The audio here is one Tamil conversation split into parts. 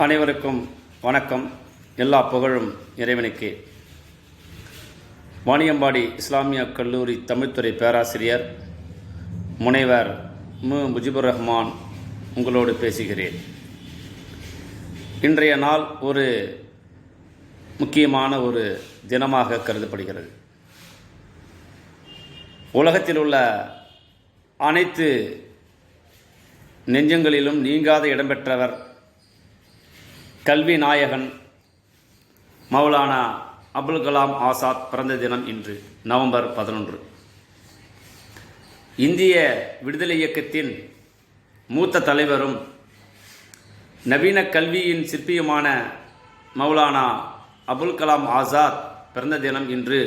அனைவருக்கும் வணக்கம். எல்லா புகழும் இறைவனுக்கு. வாணியம்பாடி இஸ்லாமிய கல்லூரி தமிழ்துறை பேராசிரியர் முனைவர் மு. முஜிபுர் ரஹ்மான் உங்களோடு பேசுகிறேன். இன்றைய நாள் ஒரு முக்கியமான ஒரு தினமாக கருதப்படுகிறது. உலகத்தில் உள்ள அனைத்து நெஞ்சங்களிலும் நீங்காத இடம்பெற்றவர் கல்வி நாயகன் மௌலானா அபுல் கலாம் ஆசாத் பிறந்த தினம் இன்று நவம்பர் பதினொன்று. இந்திய விடுதலை இயக்கத்தின் மூத்த தலைவரும் நவீன கல்வியின் சிற்பியுமான மௌலானா அபுல் கலாம் ஆசாத் பிறந்த தினம் இன்று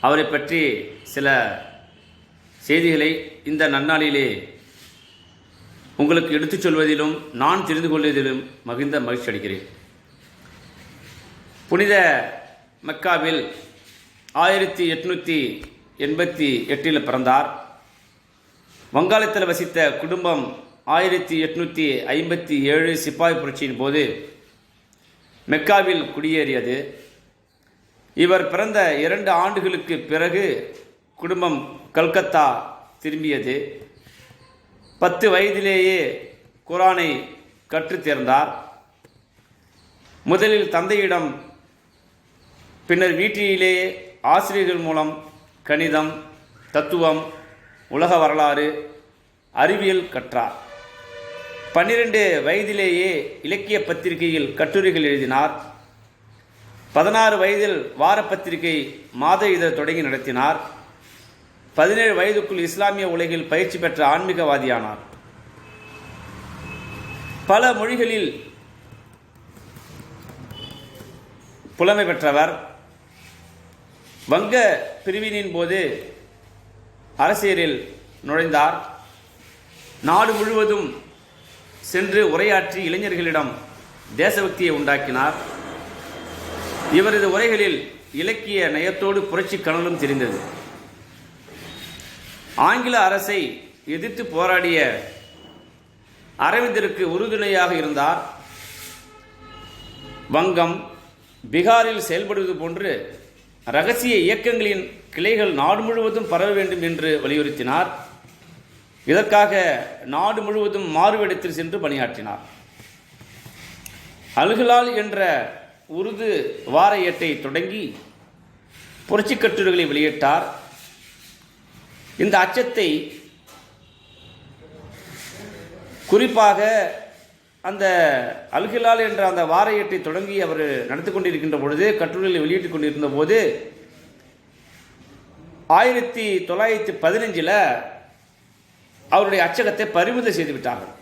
அவரை பற்றி சில செய்திகளை இந்த நன்னாளிலே உங்களுக்கு எடுத்துச் சொல்வதிலும் நான் தெரிந்து கொள்வதிலும் மகிழ்ந்த மகிழ்ச்சி அடைகிறேன். புனித மெக்காவில் ஆயிரத்தி எட்நூற்றி எண்பத்தி எட்டில் பிறந்தார். வங்காளத்தில் வசித்த குடும்பம் ஆயிரத்தி எட்நூற்றி ஐம்பத்தி ஏழு சிப்பாய் புரட்சியின் போது மெக்காவில் குடியேறியது. இவர் பிறந்த இரண்டு ஆண்டுகளுக்கு பிறகு குடும்பம் கல்கத்தா திரும்பியது. பத்து வயதிலேயே குரானை கற்றுத் தேர்ந்தார். முதலில் தந்தையிடம் பின்னர் வீட்டிலேயே ஆசிரியர்கள் மூலம் கணிதம் தத்துவம் உலக வரலாறு அறிவியல் கற்றார். பன்னிரண்டு வயதிலேயே இலக்கிய பத்திரிகையில் கட்டுரைகள் எழுதினார். பதினாறு வயதில் வார பத்திரிகை மாத இதழ் தொடங்கி நடத்தினார். பதினேழு வயதுக்குள் இஸ்லாமிய உலகில் பயிற்சி பெற்ற ஆன்மீகவாதியானார். பல மொழிகளில் புலமை பெற்றவர். வங்க பிரிவினின் போது அரசியலில் நுழைந்தார். நாடு முழுவதும் சென்று உரையாற்றி இளைஞர்களிடம் தேசபக்தியை உண்டாக்கினார். இவரது உரைகளில் இலக்கிய நயத்தோடு புரட்சி கனலும் தெரிந்தது. ஆங்கில அரசை எதிர்த்து போராடிய அரவிந்தருக்கு உறுதுணையாக இருந்தார். வங்கம் பீகாரில் செயல்படுவது போன்று ரகசிய இயக்கங்களின் கிளைகள் நாடு முழுவதும் பரவ வேண்டும் என்று வலியுறுத்தினார். இதற்காக நாடு முழுவதும் மாறுவேடத்தில் சென்று பணியாற்றினார். அல்ஹிலால் என்ற உருது வார ஏட்டை தொடங்கி புரட்சி கட்டுரைகளை வெளியிட்டார். இந்த அச்சத்தை குறிப்பாக அந்த அல்ஹிலால் என்ற அந்த வார ஏட்டை தொடங்கி அவர் நடத்தி கொண்டிருக்கின்ற பொழுது கட்டுரைகளை வெளியிட்டுக் கொண்டிருந்த போது ஆயிரத்தி தொள்ளாயிரத்தி பதினஞ்சில் அவருடைய அச்சகத்தை பறிமுதல் செய்து விட்டார்கள்.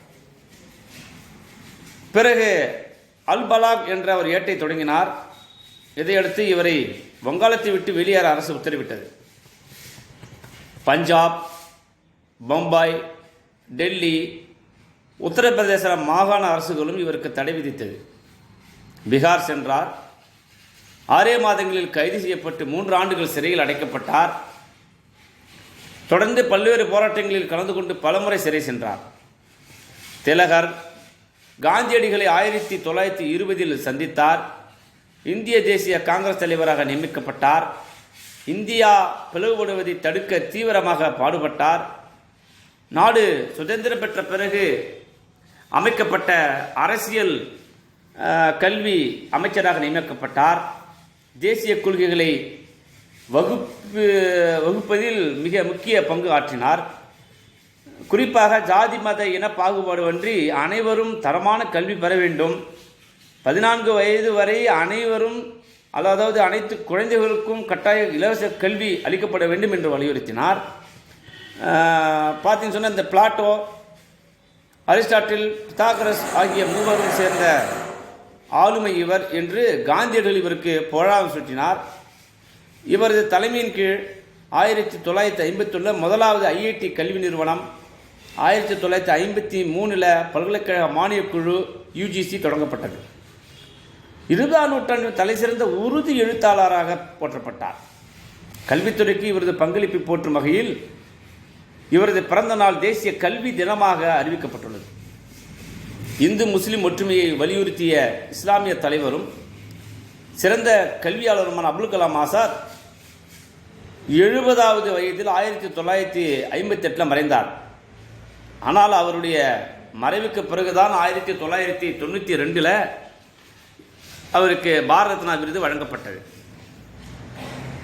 பிறகு அல் பலாக் என்ற அவர் ஏட்டை தொடங்கினார். இதையடுத்து இவரை வங்காளத்தை விட்டு வெளியேற அரசு உத்தரவிட்டது. பஞ்சாப் பம்பாய் டெல்லி உத்தரப்பிரதேச மாகாண அரசுகளும் இவருக்கு தடை விதித்தது. பீகார் சென்றார். ஆறே மாதங்களில் கைது செய்யப்பட்டு மூன்று ஆண்டுகள் சிறையில் அடைக்கப்பட்டார். தொடர்ந்து பல்வேறு போராட்டங்களில் கலந்து கொண்டு பலமுறை சிறை சென்றார். திலகர் காந்தியடிகளை ஆயிரத்தி தொள்ளாயிரத்தி இருபதில் சந்தித்தார். இந்திய தேசிய காங்கிரஸ் தலைவராக நியமிக்கப்பட்டார். இந்தியா பிளவுபடுவதை தடுக்க தீவிரமாக பாடுபட்டார். நாடு சுதந்திரம் பெற்ற பிறகு அமைக்கப்பட்ட அரசியல் கல்வி அமைச்சராக நியமிக்கப்பட்டார். தேசிய கொள்கைகளை வகுப்பு வகுப்பதில் மிக முக்கிய பங்கு ஆற்றினார். குறிப்பாக ஜாதி மத இன பாகுபாடுவன்றி அனைவரும் தரமான கல்வி பெற வேண்டும். பதினான்கு வயது வரை அனைவரும் அதாவது அனைத்து குழந்தைகளுக்கும் கட்டாய இலவச கல்வி அளிக்கப்பட வேண்டும் என்று வலியுறுத்தினார். பார்த்தீங்கன்னு சொன்னால் இந்த பிளாட்டோ அரிஸ்டாட்டில் பித்தாகரஸ் ஆகிய மூவரும் சேர்ந்த ஆளுமை இவர் என்று காந்தியடிகள் இவருக்கு புகழாரம் சுற்றினார் இவரது தலைமையின் கீழ் ஆயிரத்தி தொள்ளாயிரத்தி ஐம்பத்தொன்னு முதலாவது ஐஐடி கல்வி நிறுவனம் ஆயிரத்தி தொள்ளாயிரத்தி ஐம்பத்தி மூணில் பல்கலைக்கழக மானியக்குழு யுஜிசி தொடங்கப்பட்டது. இருபதாம் நூற்றாண்டின் தலைசிறந்த உறுதி எழுத்தாளராக போற்றப்பட்டார். கல்வித்துறைக்கு இவரது பங்களிப்பை போற்றும் வகையில் இவரது பிறந்த நாள் தேசிய கல்வி தினமாக அறிவிக்கப்பட்டுள்ளது. இந்து முஸ்லிம் ஒற்றுமையை வலியுறுத்திய இஸ்லாமிய தலைவரும் சிறந்த கல்வியாளருமான அப்துல் கலாம் ஆசாத் எழுபதாவது வயதில் ஆயிரத்தி தொள்ளாயிரத்தி ஐம்பத்தி எட்டில் மறைந்தார். ஆனால் அவருடைய மறைவுக்கு பிறகுதான் ஆயிரத்தி தொள்ளாயிரத்தி தொண்ணூற்றி ரெண்டில் அவருக்கு பாரத ரத்னா விருது வழங்கப்பட்டது.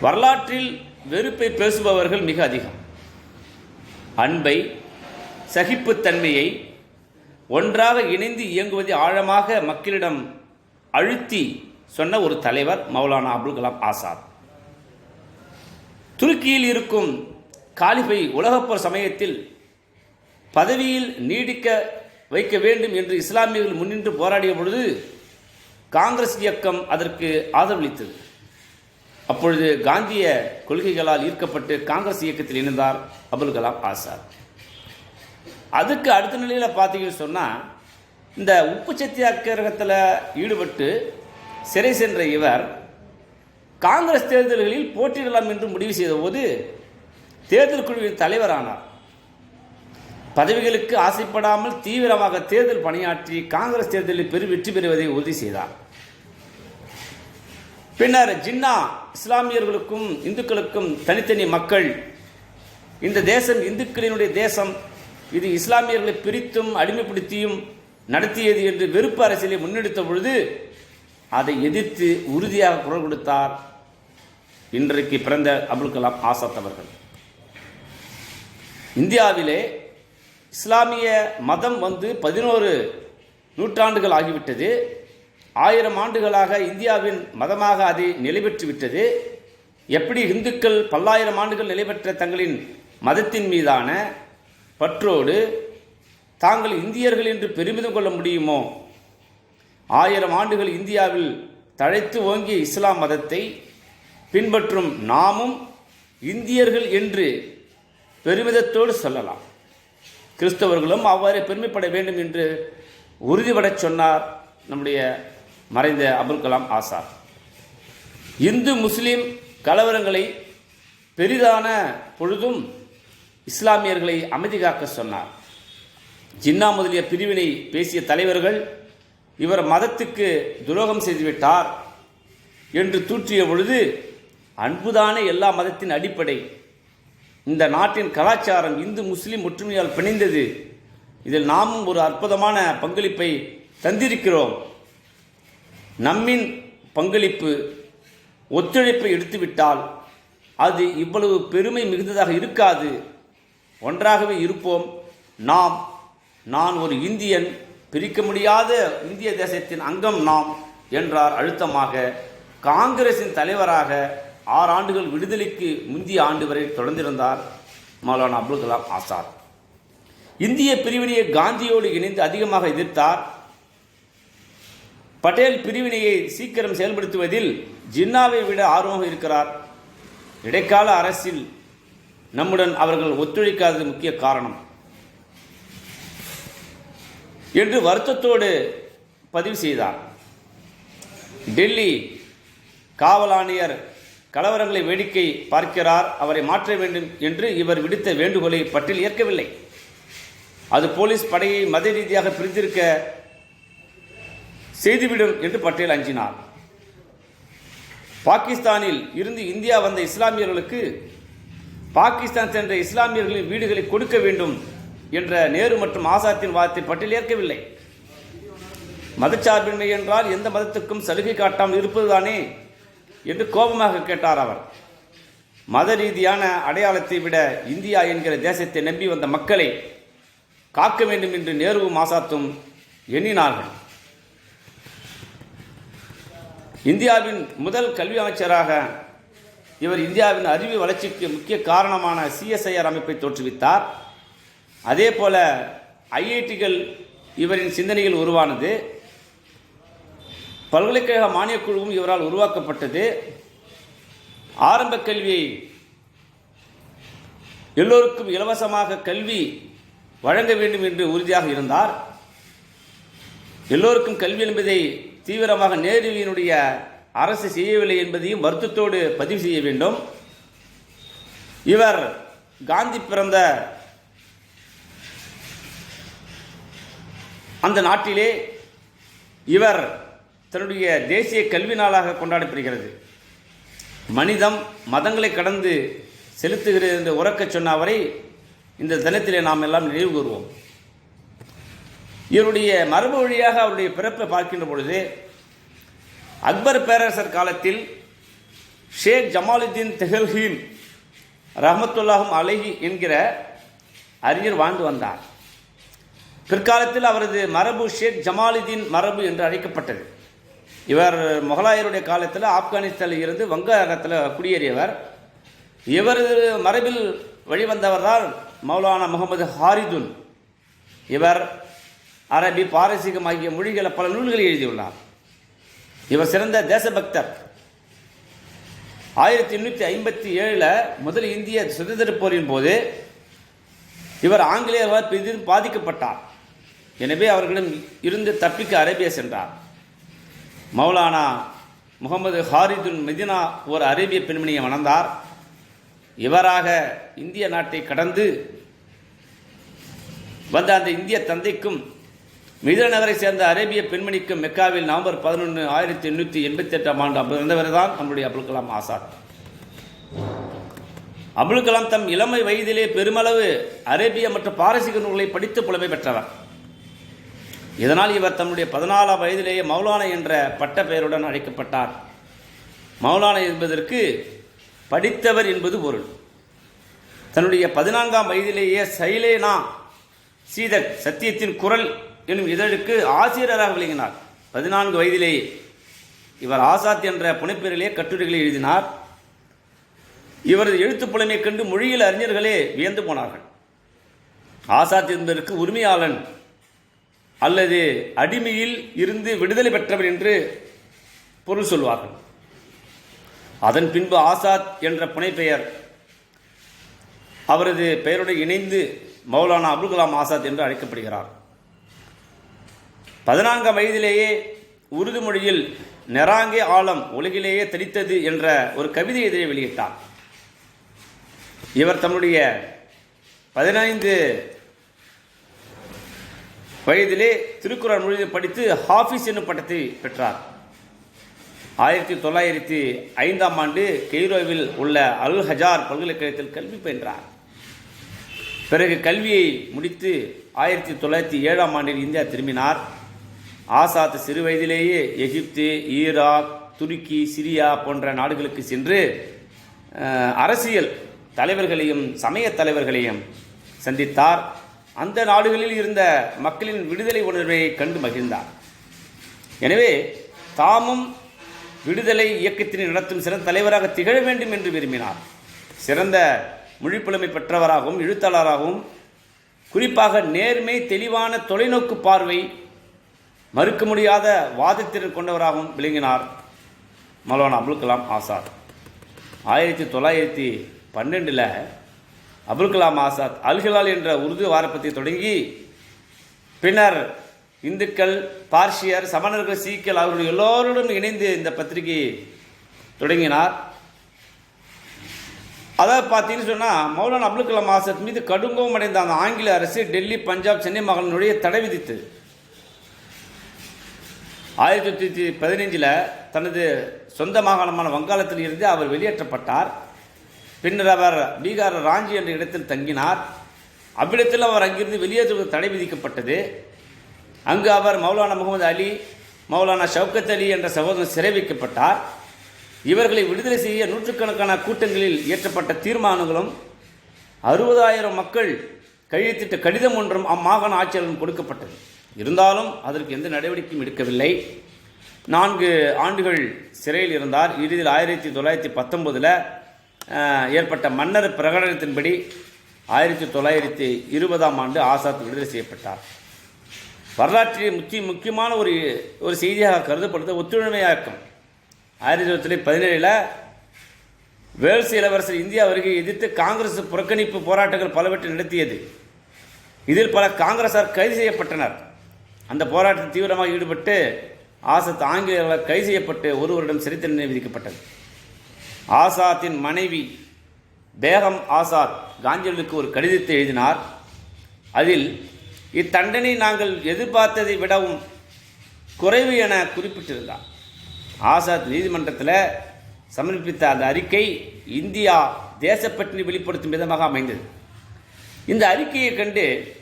வரலாற்றில் வெறுப்பை பேசுபவர்கள் மிக அதிகம். அன்பை சகிப்புத்தன்மையை ஒன்றாக இணைந்து இயங்குவதை ஆழமாக மக்களிடம் அழுத்தி சொன்ன ஒரு தலைவர் மௌலானா அபுல் கலாம் ஆசாத். துருக்கியில் இருக்கும் காலிஃபை உலகப்போர் சமயத்தில் பதவியில் நீடிக்க வைக்க வேண்டும் என்று இஸ்லாமியர்கள் முன்னின்று போராடிய பொழுது காங்கிரஸ் இயக்கம் அதற்கு ஆதரவளித்தது. அப்பொழுது காந்திய கொள்கைகளால் ஈர்க்கப்பட்டு காங்கிரஸ் இயக்கத்தில் இணைந்தார் அபுல் கலாம் ஆசாத். அதுக்கு அடுத்த நிலையில் பார்த்தீங்கன்னு சொன்னால் இந்த உப்பு சத்தியாகிரகத்தில் ஈடுபட்டு சிறை சென்ற இவர் காங்கிரஸ் தேர்தல்களில் போட்டியிடலாம் என்று முடிவு செய்தபோது தேர்தல் குழுவின் தலைவரானார். பதவிகளுக்கு ஆசைப்படாமல் தீவிரமாக தேர்தல் பணியாற்றி காங்கிரஸ் தேர்தலில் பெரு வெற்றி பெறுவதை உறுதி செய்தார். பின்னர் ஜின்னா இஸ்லாமியர்களுக்கும் இந்துக்களுக்கும் தனித்தனி மக்கள். இந்த தேசம் இந்துக்களினுடைய தேசம். இது இஸ்லாமியர்களை பிரித்தும் அடிமைப்படுத்தியும் நடத்தியது என்று வெறுப்பு அரசியலை முன்னெடுத்த பொழுது அதை எதிர்த்து உறுதியாக குரல் கொடுத்தார் இன்றைக்கு பிறந்த அப்துல் கலாம் ஆசாத் அவர்கள். இந்தியாவிலே இஸ்லாமிய மதம் வந்து பதினோரு நூற்றாண்டுகள் ஆகிவிட்டது. ஆயிரம் ஆண்டுகளாக இந்தியாவின் மதமாக அது நிலைபெற்றுவிட்டது. விட்டது எப்படி இந்துக்கள் பல்லாயிரம் ஆண்டுகள் நிலைபெற்ற தங்களின் மதத்தின் மீதான பற்றோடு தாங்கள் இந்தியர்கள் என்று பெருமிதம் கொள்ள முடியுமோ? ஆயிரம் ஆண்டுகள் இந்தியாவில் தழைத்து ஓங்கிய இஸ்லாம் மதத்தை பின்பற்றும் நாமும் இந்தியர்கள் என்று பெருமிதத்தோடு சொல்லலாம். கிறிஸ்தவர்களும் அவ்வாறு பெருமைப்பட வேண்டும் என்று உறுதிபடச் சொன்னார் நம்முடைய மறைந்த அபுல் கலாம் ஆசார். இந்து முஸ்லீம் கலவரங்களை பெரிதான பொழுதும் இஸ்லாமியர்களை அமைதி காக்க சொன்னார். ஜின்னா முதலிய பிரிவினை பேசிய தலைவர்கள் இவர் மதத்துக்கு துரோகம் செய்துவிட்டார் என்று தூற்றிய பொழுது அன்புதானே எல்லா மதத்தின் அடிப்படை. இந்த நாட்டின் கலாச்சாரம் இந்து முஸ்லீம் ஒற்றுமையால் பிணைந்தது. இதில் நாமும் ஒரு அற்புதமான பங்களிப்பை தந்திருக்கிறோம். நம்மின் பங்களிப்பு ஒத்துழைப்பை எடுத்துவிட்டால் அது இவ்வளவு பெருமை மிகுந்ததாக இருக்காது. ஒன்றாகவே இருப்போம். நாம் நான் ஒரு இந்தியன் பிரிக்க முடியாத இந்திய தேசத்தின் அங்கம் நாம் என்றார் அழுத்தமாக காங்கிரசின் தலைவராக ஆறு ஆண்டுகள் விடுதலைக்கு முந்தைய ஆண்டு வரை தொடர்ந்திருந்தார் மௌலானா அப்துல் கலாம் ஆசாத். இந்திய பிரிவினையை காந்தியோடு இணைந்து அதிகமாக எதிர்த்தார் பட்டேல் பிரிவினையை சீக்கிரம் செயல்படுத்துவதில் ஜின்னாவை விட ஆர்வம் இருக்கிறார். இடைக்கால அரசில் நம்முடன் அவர்கள் ஒத்துழைக்காதது முக்கிய காரணம். என்று வருத்தத்தோடு பதிவு செய்தார். டெல்லி காவல் ஆணையர் கலவரங்களை வேடிக்கை பார்க்கிறார். அவரை மாற்ற வேண்டும் என்று இவர் விடுத்த வேண்டுகோளை பட்டியல் ஏற்கவில்லை. அது போலீஸ் படையை மத ரீதியாக பிரித்திருக்க செய்துவிடும் என்று பட்டேல் அஞ்சினார். பாகிஸ்தானில் இருந்து இந்தியா வந்த இஸ்லாமியர்களுக்கு பாகிஸ்தான் சென்ற இஸ்லாமியர்களின் வீடுகளை கொடுக்க வேண்டும் என்ற நேரு மற்றும் ஆசாத்தின் வாதத்தை பட்டியல் ஏற்கவில்லை. மதச்சார்பின்மை என்றால் எந்த மதத்துக்கும் சலுகை காட்டாமல் இருப்பதுதானே என்று கோபமாக கேட்டார் அவர். மத ரீதியான அடையாளத்தை விட இந்தியா என்கிற தேசத்தை நம்பி வந்த மக்களை காக்க வேண்டும் என்று நேருவும் ஆசாத்தும் எண்ணினார்கள். இந்தியாவின் முதல் கல்வி அமைச்சராக இவர் இந்தியாவின் அறிவு வளர்ச்சிக்கு முக்கிய காரணமான சிஎஸ்ஐஆர் அமைப்பை தோற்றுவித்தார். அதே போல ஐஐடிகள் இவரின் சிந்தனையில் உருவானது. பல்கலைக்கழக மானியக் குழுவும் இவரால் உருவாக்கப்பட்டது. ஆரம்ப கல்வியை எல்லோருக்கும் இலவசமாக கல்வி வழங்க வேண்டும் என்று உறுதியாக இருந்தார். எல்லோருக்கும் கல்வி என்பதை தீவிரமாக நேருவினுடைய அரசு செய்யவில்லை என்பதையும் வருத்தத்தோடு பதிவு செய்ய வேண்டும். இவர் காந்தி பிறந்த அந்த நாட்டிலே இவர் தன்னுடைய தேசிய கல்வி நாளாக கொண்டாடப்படுகிறது. மனிதம் மதங்களை கடந்து செலுத்துகிறது என்று உறக்கச் சொன்ன அவரை இந்த தினத்திலே நாம் எல்லாம் நினைவு கூறுவோம். இவருடைய மரபு வழியாக அவருடைய பிறப்பை பார்க்கின்ற பொழுது அக்பர் பேரரசர் காலத்தில் ஷேக் ஜமாலுத்தீன் தெஹல்ஹீன் ரஹமத்துல்லாஹும் அலஹி என்கிற அறிஞர் வாழ்ந்து வந்தார். பிற்காலத்தில் அவரது மரபு ஷேக் ஜமாலுதீன் மரபு என்று அழைக்கப்பட்டது. இவர் முகலாயருடைய காலத்தில் ஆப்கானிஸ்தானில் இருந்து வங்காளத்தில் குடியேறியவர். இவரது மரபில் வழிவந்தவர் தான் மௌலானா முகமது ஹாரிதுன். இவர் அரபி பாரசீகம் ஆகிய மொழிகளை பல நூல்களை எழுதியுள்ளார். இவர் சிறந்த தேசபக்தர். ஆயிரத்தி எண்ணூற்றி ஐம்பத்தி ஏழில் முதல் இந்திய சுதந்திர போரின் போது இவர் ஆங்கிலேயர்களால் பெரிதும் பாதிக்கப்பட்டார். எனவே அவர்களிடம் இருந்து தப்பிக்க அரேபியா சென்றார். மௌலானா முகமது ஹாரிதுன் மெதினா ஒரு அரேபிய பெண்மணியை மணந்தார் இவராக இந்திய நாட்டை கடந்து வந்த அந்த இந்திய தந்தைக்கும் மிதிர நகரை சேர்ந்த அரேபிய பெண்மணிக்கும் மெக்காவில் நவம்பர் பதினொன்று ஆயிரத்தி எண்ணூற்றி எண்பத்தி எட்டாம் ஆண்டு பிறந்தவர் தான் நம்முடைய அப்துல் கலாம் ஆசாத். அப்துல் கலாம் தம் இளமை வயதிலே பெருமளவு அரேபிய மற்றும் பாரசீக நூல்களை படித்து புலமை பெற்றவர். இதனால் இவர் தன்னுடைய பதினாலாம் வயதிலேயே மௌலானா என்ற பட்ட பெயருடன் அழைக்கப்பட்டார். மௌலானா என்பதற்கு படித்தவர் என்பது பொருள். தன்னுடைய பதினான்காம் வயதிலேயே சைலேனா சீதக் சத்தியத்தின் குரல் எனும் இதழுக்கு ஆசிரியராக விளங்கினார். பதினான்கு வயதிலேயே இவர் ஆசாத் என்ற புனைப்பெயரிலே கட்டுரைகளை எழுதினார். இவரது எழுத்துப் புலமை கண்டு மொழியில் அறிஞர்களே வியந்து போனார்கள். ஆசாத் என்பதற்கு உரிமையாளன் அல்லது அடிமையில் இருந்து விடுதலை பெற்றவர் என்று பொருள் சொல்வார்கள். அதன் பின்பு ஆசாத் என்ற புனைப்பெயர் அவரது பெயருடன் இணைந்து மௌலானா அபுல் கலாம் ஆசாத் என்று அழைக்கப்படுகிறார். பதினான்காம் வயதிலேயே உருது மொழியில் நெராங்கே ஆழம் உலகிலேயே தெளித்தது என்ற ஒரு கவிதை இதழை வெளியிட்டார். இவர் தம்முடைய பதினைந்து வயதிலே திருக்குறள் மொழியை படித்து ஹாஃபிஸ் என்னும் பட்டத்தை பெற்றார். ஆயிரத்தி தொள்ளாயிரத்தி ஐந்தாம் ஆண்டு கெய்ரோவில் உள்ள அல் ஹஜார் பல்கலைக்கழகத்தில் கல்வி பயின்றார். பிறகு கல்வியை முடித்து ஆயிரத்தி தொள்ளாயிரத்தி ஏழாம் ஆண்டில் இந்தியா திரும்பினார். ஆசாத் சிறு வயதிலேயே எகிப்து ஈராக் துருக்கி சிரியா போன்ற நாடுகளுக்கு சென்று அரசியல் தலைவர்களையும் சமய தலைவர்களையும் சந்தித்தார். அந்த நாடுகளில் இருந்த மக்களின் விடுதலை உணர்வை கண்டு மகிழ்ந்தார். எனவே தாமும் விடுதலை இயக்கத்தினை நடத்தும் சிறந்த தலைவராக திகழ வேண்டும் என்று விரும்பினார். சிறந்த மொழிப்புலமை பெற்றவராகவும் எழுத்தாளராகவும் குறிப்பாக நேர்மை தெளிவான தொலைநோக்கு பார்வை மறுக்க முடியாத வாதத்திறன் கொண்டவராகவும் விளங்கினார் மௌலானா அபுல் கலாம் ஆசாத். ஆயிரத்தி தொள்ளாயிரத்தி பன்னெண்டில் அபுல் கலாம் ஆசாத் அல்ஹிலால் என்ற உருது வாரப்பத்தை தொடங்கி பின்னர் இந்துக்கள் பார்சியர் சமணர்கள் சீக்கியல் அவர்கள் எல்லோருடன் இணைந்து இந்த பத்திரிகை தொடங்கினார். அதாவது பார்த்தீங்கன்னு சொன்னால் மௌலானா அப்துல் கலாம் ஆசாத் மீது கடுங்கோம் அடைந்த அந்த ஆங்கில அரசு டெல்லி பஞ்சாப் சென்னை மகளினுடைய தடை விதித்தது. ஆயிரத்தி தொள்ளாயிரத்தி பதினைஞ்சில் தனது சொந்த மாகாணமான வங்காளத்தில் இருந்து அவர் வெளியேற்றப்பட்டார். பின்னர் அவர் பீகார் ராஞ்சி என்ற இடத்தில் தங்கினார். அவ்விடத்தில் அவர் அங்கிருந்து வெளியேற்றுவது தடை விதிக்கப்பட்டது. அங்கு அவர் மௌலானா முகமது அலி மௌலானா ஷவுகத் அலி என்ற சகோதரன் சிறை வைக்கப்பட்டார் இவர்களை விடுதலை செய்ய நூற்றுக்கணக்கான கூட்டங்களில் இயற்றப்பட்ட தீர்மானங்களும் அறுபதாயிரம் மக்கள் கையெழுத்திட்ட கடிதம் ஒன்றும் அம்மாகாண ஆட்சியாளரும் கொடுக்கப்பட்டது. இருந்தாலும் அதற்கு எந்த நடவடிக்கையும் எடுக்கவில்லை. நான்கு ஆண்டுகள் சிறையில் இருந்தார். இறுதியில் ஆயிரத்தி தொள்ளாயிரத்தி பத்தொன்பதில் ஏற்பட்ட மன்னர் பிரகடனத்தின்படி ஆயிரத்தி தொள்ளாயிரத்தி இருபதாம் ஆண்டு ஆசாத் விடுதலை செய்யப்பட்டார். வரலாற்றில் முக்கிய முக்கியமான ஒரு ஒரு செய்தியாக கருதப்படுவது ஒத்துழைமையாக்கம் ஆயிரத்தி தொள்ளாயிரத்தி பதினேழில் வேல்ஸ் இளவரசர் இந்தியா வருகை எதிர்த்து காங்கிரஸ் புறக்கணிப்பு போராட்டங்கள் பலவற்றை நடத்தியது. இதில் பல காங்கிரசார் கைது செய்யப்பட்டனர். அந்த போராட்டத்தில் தீவிரமாக ஈடுபட்டு ஆசாத் ஆங்கிலேயர்களால் கைது செய்யப்பட்டு ஒரு வருடம் சிறை தண்டனை விதிக்கப்பட்டது. ஆசாத்தின் மனைவி பேகம் ஆசாத் காந்தியடிகளுக்கு ஒரு கடிதத்தை எழுதினார். அதில் இத்தண்டனை நாங்கள் எதிர்பார்த்ததை விடவும் குறைவு என குறிப்பிட்டிருந்தார். ஆசாத் நீதிமன்றத்தில் சமர்ப்பித்த அந்த அறிக்கை இந்தியா தேசப்பற்றினை வெளிப்படுத்தும் விதமாக அமைந்தது. இந்த அறிக்கையை கண்டு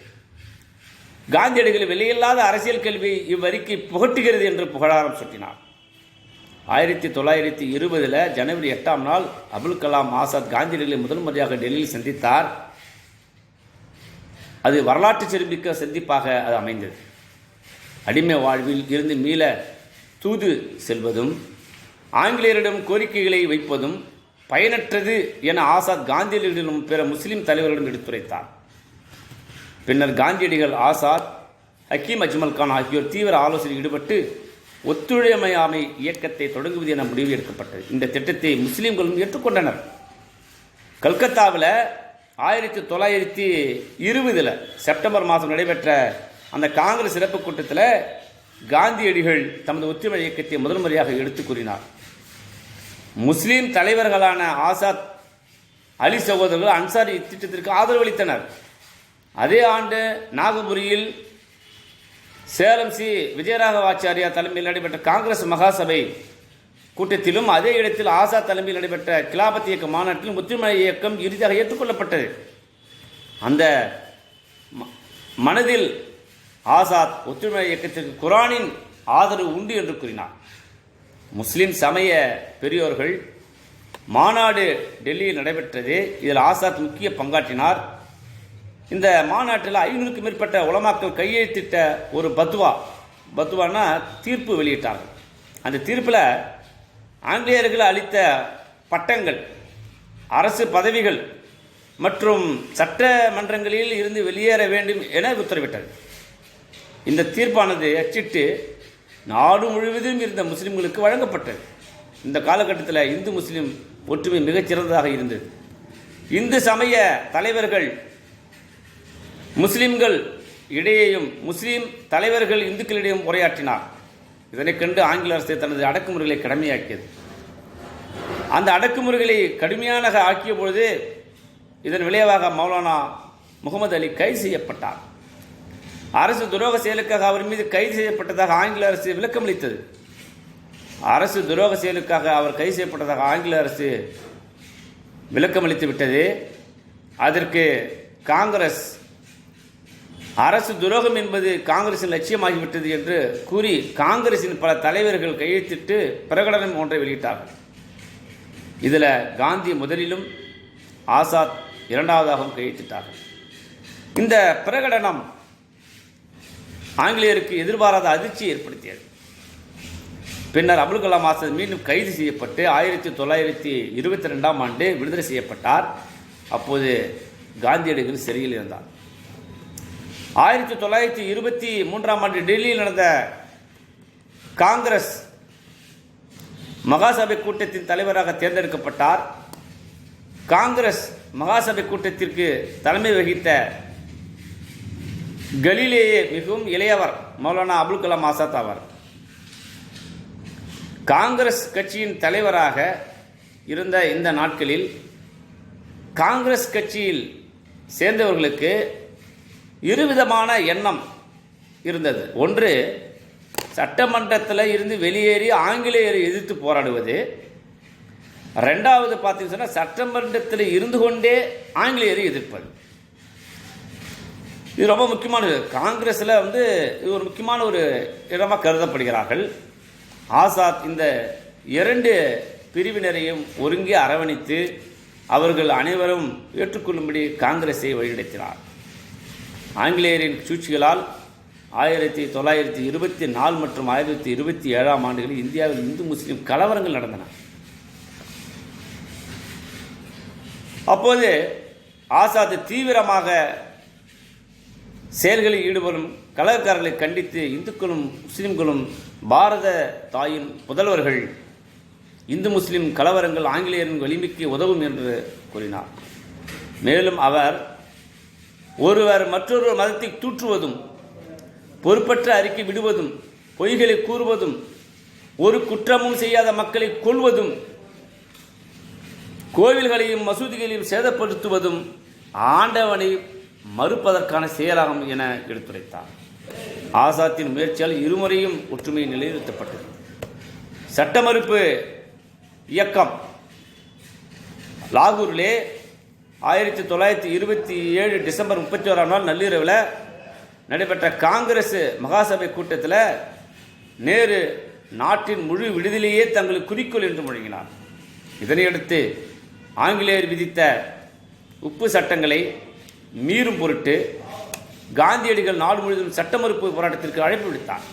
காந்தியடிகள் வெளியில்லாத அரசியல் கல்வி இவ்வறிக்கை புகட்டுகிறது என்று புகழாரம் சுட்டினார். ஆயிரத்தி தொள்ளாயிரத்தி இருபதில் ஜனவரி எட்டாம் நாள் அபுல் கலாம் ஆசாத் காந்தியடிகளை முதல் முறையாக டெல்லியில் சந்தித்தார். அது வரலாற்று சிறப்பிக்க சந்திப்பாக அது அமைந்தது. அடிமை வாழ்வில் இருந்து மீள தூது செல்வதும் ஆங்கிலேயரிடம் கோரிக்கைகளை வைப்பதும் பயனற்றது என ஆசாத் காந்தியடிகளிடம் பிற முஸ்லிம் தலைவர்களிடம் எடுத்துரைத்தார். பின்னர் காந்தியடிகள் ஆசாத் ஹக்கீம் அஜ்மல் கான் ஆகியோர் தீவிர ஆலோசனையில் ஈடுபட்டு ஒத்துழைமையாமை இயக்கத்தை தொடங்குவது என முடிவு எடுக்கப்பட்டது. இந்த திட்டத்தை முஸ்லீம்களும் ஏற்றுக்கொண்டனர். கல்கத்தாவில் ஆயிரத்தி தொள்ளாயிரத்தி இருபதில் செப்டம்பர் மாதம் நடைபெற்ற அந்த காங்கிரஸ் சிறப்பு கூட்டத்தில் காந்தியடிகள் தமது ஒற்றுமை இயக்கத்தை முதல் முறையாக எடுத்து கூறினார். முஸ்லீம் தலைவர்களான ஆசாத் அலி சகோதரர்கள் அன்சாரி திட்டத்திற்கு ஆதரவளித்தனர் அதே ஆண்டு நாகபுரியில் சேலம் சி. விஜயராகவாச்சாரியா தலைமையில் நடைபெற்ற காங்கிரஸ் மகாசபை கூட்டத்திலும் அதே இடத்தில் ஆசாத் தலைமையில் நடைபெற்ற கிலாபத் இயக்க மாநாட்டிலும் ஒற்றுமை இயக்கம் இறுதியாக ஏற்றுக்கொள்ளப்பட்டது. அந்த ம- மனதில் ஆசாத் ஒற்றுமை இயக்கத்திற்கு குரானின் ஆதரவு உண்டு என்று கூறினார். முஸ்லிம் சமய பெரியோர்கள் மாநாடு டெல்லியில் நடைபெற்றது. இதில் ஆசாத் முக்கிய பங்காற்றினார். இந்த மாநாட்டில் ஐநூறுக்கும் மேற்பட்ட உலமாக்கள் கையெழுத்திட்ட ஒரு பத்வா. பத்வானா தீர்ப்பு வெளியிட்டாங்க அந்த தீர்ப்பில் ஆங்கிலேயர்கள் அளித்த பட்டங்கள் அரசு பதவிகள் மற்றும் சட்டமன்றங்களில் இருந்து வெளியேற வேண்டும் என உத்தரவிட்டது. இந்த தீர்ப்பானது அச்சிட்டு நாடு முழுவதும் இருந்த முஸ்லிம்களுக்கு வழங்கப்பட்டது. இந்த காலகட்டத்தில் இந்து முஸ்லிம் ஒற்றுமை மிகச்சிறந்ததாக இருந்தது. இந்து சமய தலைவர்கள் முஸ்லிம்கள் இடையேயும் முஸ்லீம் தலைவர்கள் இந்துக்களிடையும் உரையாற்றினார். இதனைக் கண்டு ஆங்கில அரசு தனது அடக்குமுறைகளை கடமையாக்கியது. அந்த அடக்குமுறைகளை கடுமையாக ஆக்கிய பொழுது இதன் விளைவாக மௌலானா முகமது அலி கைது செய்யப்பட்டார். அரசு துரோக செயலுக்காக அவர் மீது கைது செய்யப்பட்டதாக ஆங்கில அரசு விளக்கமளித்தது அரசு துரோக செயலுக்காக அவர் கைது செய்யப்பட்டதாக ஆங்கில அரசு விளக்கமளித்து விட்டது அதற்கு காங்கிரஸ் அரசு துரோகம் என்பது காங்கிரசின் லட்சியமாகிவிட்டது என்று கூறி காங்கிரசின் பல தலைவர்கள் கையெழுத்திட்டு பிரகடனம் ஒன்றை வெளியிட்டார்கள். இதில் காந்தி முதலிலும் ஆசாத் இரண்டாவதாகவும் கையெழுத்திட்டார்கள். இந்த பிரகடனம் ஆங்கிலேயருக்கு எதிர்பாராத அதிர்ச்சி ஏற்படுத்தியது. பின்னர் அபுல் கலாம் ஆசாத் மீண்டும் கைது செய்யப்பட்டு ஆயிரத்தி தொள்ளாயிரத்தி இருபத்தி ரெண்டாம் ஆண்டு விடுதலை செய்யப்பட்டார். அப்போது காந்தியடிகள் சிறையில் இருந்தார். ஆயிரத்தி தொள்ளாயிரத்தி இருபத்தி மூன்றாம் ஆண்டு டெல்லியில் நடந்த காங்கிரஸ் மகாசபை கூட்டத்தின் தலைவராக தேர்ந்தெடுக்கப்பட்டார். காங்கிரஸ் மகாசபை கூட்டத்திற்கு தலைமை வகித்த கலிலேயே மிகவும் இளையவர் மௌலானா அபுல் கலாம் ஆசாத் ஆவார். காங்கிரஸ் கட்சியின் தலைவராக இருந்த இந்த நாட்களில் காங்கிரஸ் கட்சியில் சேர்ந்தவர்களுக்கு இருவிதமான எண்ணம் இருந்தது. ஒன்று சட்டமன்றத்தில் இருந்து வெளியேறி ஆங்கிலேயரை எதிர்த்து போராடுவது. ரெண்டாவது பார்த்தீங்கன்னு சொன்னால் சட்டமன்றத்தில் இருந்து கொண்டே ஆங்கிலேயரை எதிர்ப்பது. இது ரொம்ப முக்கியமானது காங்கிரஸில் வந்து இது ஒரு முக்கியமான ஒரு இடமாக கருதப்படுகிறார்கள். ஆசாத் இந்த இரண்டு பிரிவினரையும் ஒருங்கே அரவணைத்து அவர்கள் அனைவரும் ஏற்றுக்கொள்ளும்படி காங்கிரஸை வழிநடத்தினார். ஆங்கிலேயரின் சூழ்ச்சிகளால் ஆயிரத்தி தொள்ளாயிரத்தி இருபத்தி நாலு மற்றும் ஆயிரத்தி இருபத்தி ஏழாம் ஆண்டுகளில் இந்தியாவில் இந்து முஸ்லீம் கலவரங்கள் நடந்தன. அப்போது ஆசாத் தீவிரமாக செயல்களில் ஈடுபடும் கலகக்காரர்களை கண்டித்து இந்துக்களும் முஸ்லீம்களும் பாரத தாயின் புதல்வர்கள் இந்து முஸ்லீம் கலவரங்கள் ஆங்கிலேயரின் வலிமைக்கு உதவும் என்று கூறினார். மேலும் அவர் ஒருவர் மற்றொரு மதத்தை தூற்றுவதும் பொறுப்பற்ற அறிக்கை விடுவதும் பொய்களை கூறுவதும் ஒரு குற்றமும் செய்யாத மக்களை கொல்வதும் கோவில்களையும் மசூதிகளையும் சேதப்படுத்துவதும் ஆண்டவனை மறுப்பதற்கான செயலாகும் என எடுத்துரைத்தார். ஆசாத்தின் முயற்சியால் இருமுறையும் ஒற்றுமை நிலைநிறுத்தப்பட்டது. சட்ட மறுப்பு இயக்கம் லாகூரிலே ஆயிரத்தி தொள்ளாயிரத்தி இருபத்தி ஏழு டிசம்பர் முப்பத்தி ஓராம் நாள் நள்ளிரவில் நடைபெற்ற காங்கிரஸ் மகாசபை கூட்டத்தில் நேரு நாட்டின் முழு விடுதலையே தங்களுக்கு குறிக்கோள் என்று முழங்கினார். இதனையடுத்து ஆங்கிலேயர் விதித்த உப்பு சட்டங்களை மீறும் பொருட்டு காந்தியடிகள் நாடு முழுவதும் சட்ட மறுப்பு போராட்டத்திற்கு அழைப்பு விடுத்தார்.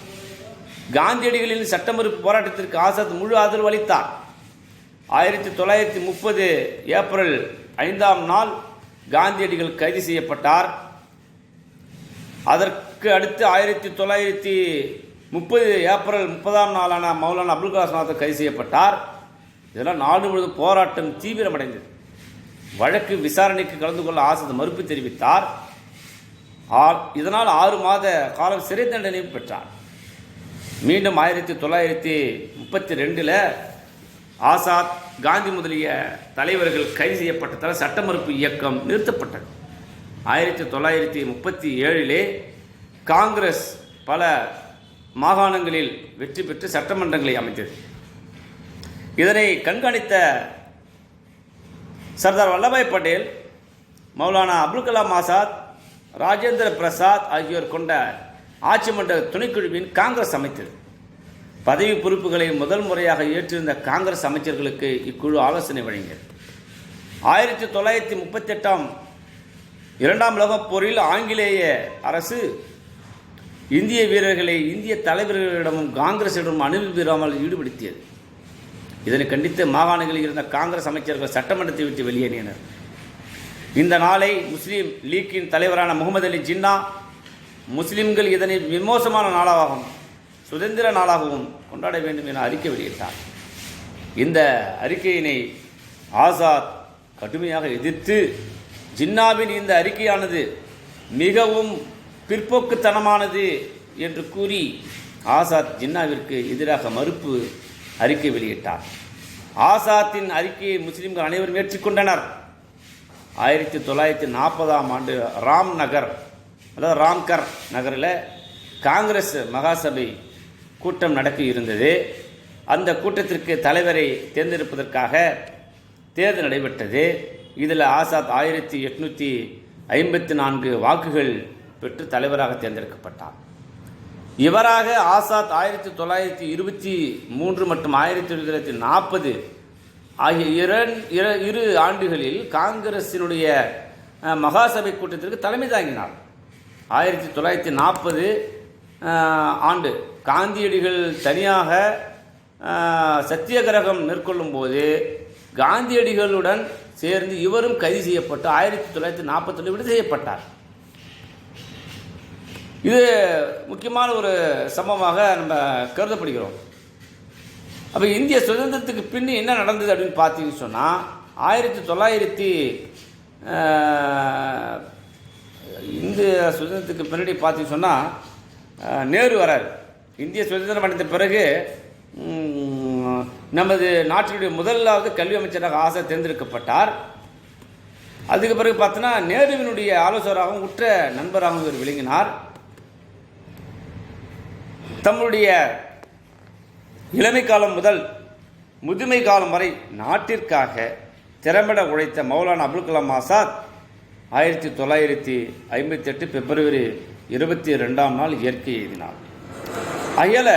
காந்தியடிகளின் சட்ட மறுப்பு போராட்டத்திற்கு ஆசாத் முழு ஆதரவு அளித்தார். ஆயிரத்தி தொள்ளாயிரத்தி முப்பது ஏப்ரல் ஐந்தாம் நாள் காந்தியடிகள் கைது செய்யப்பட்டார். அதற்கு அடுத்து ஆயிரத்தி தொள்ளாயிரத்தி முப்பது ஏப்ரல் முப்பதாம் நாளான மௌலானா அப்துல் கலாம் ஆசாத் கைது செய்யப்பட்டார். இதெல்லாம் நாடு முழுவதும் போராட்டம் தீவிரமடைந்தது. வழக்கு விசாரணைக்கு கலந்து கொள்ள ஆசாத் மறுப்பு தெரிவித்தார். இதனால் ஆறு மாத காலம் சிறை தண்டனையும் பெற்றார். மீண்டும் ஆயிரத்தி தொள்ளாயிரத்தி முப்பத்தி ரெண்டில் ஆசாத் காந்தி முதலிய தலைவர்கள் கைது செய்யப்பட்டதால் சட்ட மறுப்பு இயக்கம் நிறுத்தப்பட்டது. ஆயிரத்தி தொள்ளாயிரத்தி முப்பத்தி ஏழிலே காங்கிரஸ் பல மாகாணங்களில் வெற்றி பெற்று சட்டமன்றங்களை அமைத்தது. இதனை கண்காணித்த சர்தார் வல்லபாய் பட்டேல் மௌலானா அப்துல் கலாம் ஆசாத் ராஜேந்திர பிரசாத் ஆகியோர் கொண்ட ஆட்சி மன்ற துணைக்குழுவின் காங்கிரஸ் அமைத்தது. பதவி பொறுப்புகளை முதல் முறையாக ஏற்றிருந்த காங்கிரஸ் அமைச்சர்களுக்கு இக்குழு ஆலோசனை வழங்கியது. ஆயிரத்தி தொள்ளாயிரத்தி முப்பத்தெட்டாம் இரண்டாம் உலகப் போரில் ஆங்கிலேய அரசு இந்திய வீரர்களை இந்திய தலைவர்களிடமும் காங்கிரசிடமும் அனுமதிராமல் ஈடுபடுத்தியது. இதனை கண்டித்து மாகாணங்களில் இருந்த காங்கிரஸ் அமைச்சர்கள் சட்டமன்றத்தை விட்டு வெளியேறினர். இந்த நாளை முஸ்லீம் லீக்கின் தலைவரான முகமது அலி ஜின்னா முஸ்லிம்கள் இதனை விமோசமான நாளாகும் சுதந்திர நாளாகவும் கொண்டாட வேண்டும் என அறிக்கை வெளியிட்டார். இந்த அறிக்கையினை ஆசாத் கடுமையாக எதிர்த்து ஜின்னாவின் இந்த அறிக்கையானது மிகவும் பிற்போக்குத்தனமானது என்று கூறி ஆசாத் ஜின்னாவிற்கு எதிராக மறுப்பு அறிக்கை வெளியிட்டார். ஆசாத்தின் அறிக்கையை முஸ்லிம்கள் அனைவரும் ஏற்றுக்கொண்டனர். ஆயிரத்தி தொள்ளாயிரத்தி நாற்பதாம் ஆண்டு ராம் நகர் அதாவது ராம்கர் நகரில் காங்கிரஸ் மகாசபை கூட்டம் நடக்க இருந்தது. அந்த கூட்டத்திற்கு தலைவரை தேர்ந்தெடுப்பதற்காக தேர்தல் நடைபெற்றது. இதில் ஆசாத் ஆயிரத்தி எட்நூற்றி ஐம்பத்தி நான்கு வாக்குகள் பெற்று தலைவராக தேர்ந்தெடுக்கப்பட்டார். இவராக ஆசாத் ஆயிரத்தி தொள்ளாயிரத்தி இருபத்தி மூன்று மற்றும் ஆயிரத்தி தொள்ளாயிரத்தி நாற்பது ஆகிய இரண் இரு ஆண்டுகளில் காங்கிரசினுடைய மகாசபை கூட்டத்திற்கு தலைமை தாங்கினார். ஆயிரத்தி தொள்ளாயிரத்தி நாற்பது ஆண்டு. காந்தியடிகள் தனியாக சத்தியகிரகம் மேற்கொள்ளும் போது காந்தியடிகளுடன் சேர்ந்து இவரும் கைது செய்யப்பட்டு ஆயிரத்தி தொள்ளாயிரத்தி நாற்பத்தொன்று விட செய்யப்பட்டார். இது முக்கியமான ஒரு சம்பவமாக நம்ம கருதப்படுகிறோம். அப்போ இந்திய சுதந்திரத்துக்கு பின் என்ன நடந்தது அப்படின்னு பார்த்தீங்கன்னு சொன்னால் ஆயிரத்தி தொள்ளாயிரத்தி இந்திய சுதந்திரத்துக்கு பின்னாடி பார்த்தீங்கன்னு சொன்னால் நேரு வராரு. இந்திய சுதந்திரம் அடைந்த பிறகு நமது நாட்டினுடைய முதலாவது கல்வி அமைச்சராக ஆசை தேர்ந்தெடுக்கப்பட்டார். அதுக்கு பிறகு பார்த்தோன்னா நேருவினுடைய ஆலோசகராகவும் உற்ற நண்பராகவும் இவர் விளங்கினார். தம்முடைய இளமை காலம் முதல் முதுமை காலம் வரை நாட்டிற்காக திறம்பட உழைத்த மௌலானா அபுல் கலாம் ஆசாத் ஆயிரத்தி தொள்ளாயிரத்தி ஐம்பத்தி எட்டு பிப்ரவரி இருபத்தி ரெண்டாம் நாள் இயற்கை எழுதினார். அயல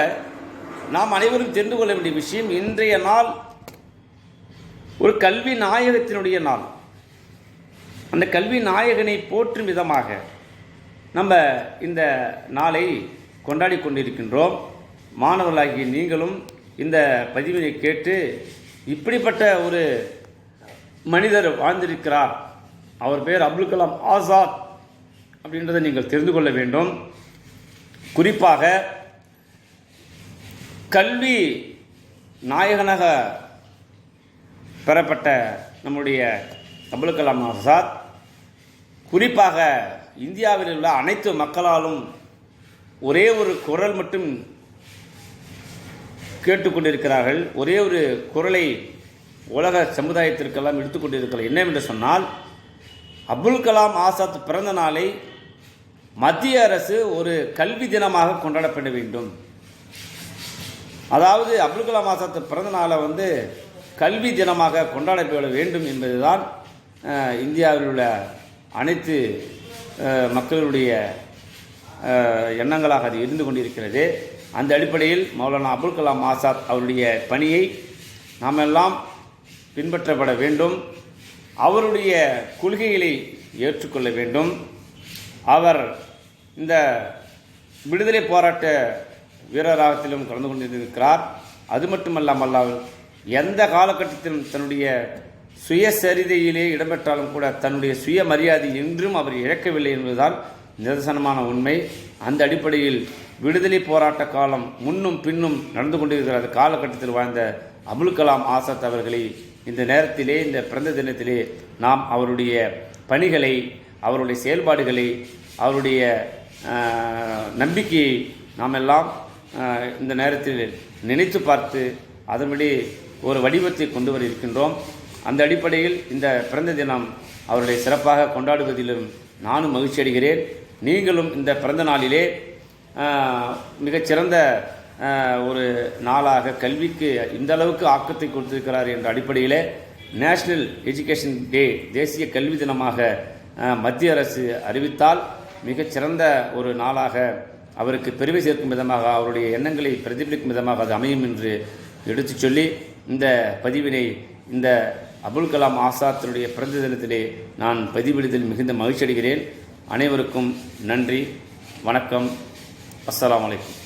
நாம் அனைவரும் தெரிந்து கொள்ள வேண்டிய விஷயம் இன்றைய நாள் ஒரு கல்வி நாயகத்தினுடைய நாள். அந்த கல்வி நாயகனை போற்றும் விதமாக நம்ம இந்த நாளை கொண்டாடி கொண்டிருக்கின்றோம். மாணவர்களாகிய நீங்களும் இந்த பதிவினை கேட்டு இப்படிப்பட்ட ஒரு மனிதர் வாழ்ந்திருக்கிறார். அவர் பேர் அப்துல் கலாம் ஆசாத் அப்படின்றத நீங்கள் தெரிந்து கொள்ள வேண்டும். குறிப்பாக கல்வி நாயகனாக பெறப்பட்ட நம்முடைய அபுல் கலாம் ஆசாத் குறிப்பாக இந்தியாவில் உள்ள அனைத்து மக்களாலும் ஒரே ஒரு குரல் மட்டும் கேட்டுக்கொண்டிருக்கிறார்கள். ஒரே ஒரு குரலை உலக சமுதாயத்திற்கெல்லாம் எடுத்துக்கொண்டிருக்கிறார் என்னவென்று சொன்னால் அப்துல் கலாம் ஆசாத் பிறந்த நாளை மத்திய அரசு ஒரு கல்வி தினமாக கொண்டாடப்பட வேண்டும். அதாவது அப்துல் கலாம் ஆசாத் பிறந்த நாளை வந்து கல்வி தினமாக கொண்டாடப்பட வேண்டும் என்பதுதான் இந்தியாவில் உள்ள அனைத்து மக்களுடைய எண்ணங்களாக அது இருந்து கொண்டிருக்கிறது. அந்த அடிப்படையில் மௌலானா அபுல் கலாம் ஆசாத் அவருடைய பணியை நாம் எல்லாம் பின்பற்றப்பட வேண்டும். அவருடைய கொள்கைகளை ஏற்றுக்கொள்ள வேண்டும். அவர் இந்த விடுதலை போராட்ட வீரராகத்திலும் கலந்து கொண்டிருக்கிறார். அது மட்டுமல்லாமல் அவர் எந்த காலகட்டத்திலும் தன்னுடைய சுயசரிதையிலே இடம்பெற்றாலும் கூட தன்னுடைய சுயமரியாதை என்றும் அவர் இழக்கவில்லை என்பதுதான் நிதர்சனமான உண்மை. அந்த அடிப்படையில் விடுதலை போராட்ட காலம் முன்னும் பின்னும் நடந்து கொண்டிருக்கிற அந்த காலகட்டத்தில் வாழ்ந்த அபுல் கலாம் ஆசாத் அவர்களை இந்த நேரத்திலே இந்த பிறந்த தினத்திலே நாம் அவருடைய பணிகளை அவருடைய செயல்பாடுகளை அவருடைய நம்பிக்கையை நாம் எல்லாம் இந்த நேரத்தில் நினைத்து பார்த்து அதன்படி ஒரு வடிவத்தை கொண்டு வர இருக்கின்றோம். அந்த அடிப்படையில் இந்த பிறந்த தினம் அவர்களை சிறப்பாக கொண்டாடுவதிலும் நானும் மகிழ்ச்சி அடைகிறேன். நீங்களும் இந்த பிறந்த நாளிலே மிகச்சிறந்த ஒரு நாளாக கல்விக்கு இந்த அளவுக்கு ஆக்கத்தை கொடுத்திருக்கிறார் என்ற அடிப்படையிலே நேஷனல் எஜுகேஷன் டே தேசிய கல்வி தினமாக மத்திய அரசு அறிவித்தால் மிகச்சிறந்த ஒரு நாளாக அவருக்கு பெருமை சேர்க்கும் விதமாக அவருடைய எண்ணங்களை பிரதிபலிக்கும் விதமாக அது அமையும் என்று எடுத்துச் சொல்லி இந்த பதிவினை இந்த அபுல் கலாம் ஆசாத்தினுடைய பிறந்த தினத்திலே நான் பதிவிடுதல் மிகுந்த மகிழ்ச்சி அடைகிறேன் அனைவருக்கும் நன்றி வணக்கம் அஸ்லாம் வலைக்கம்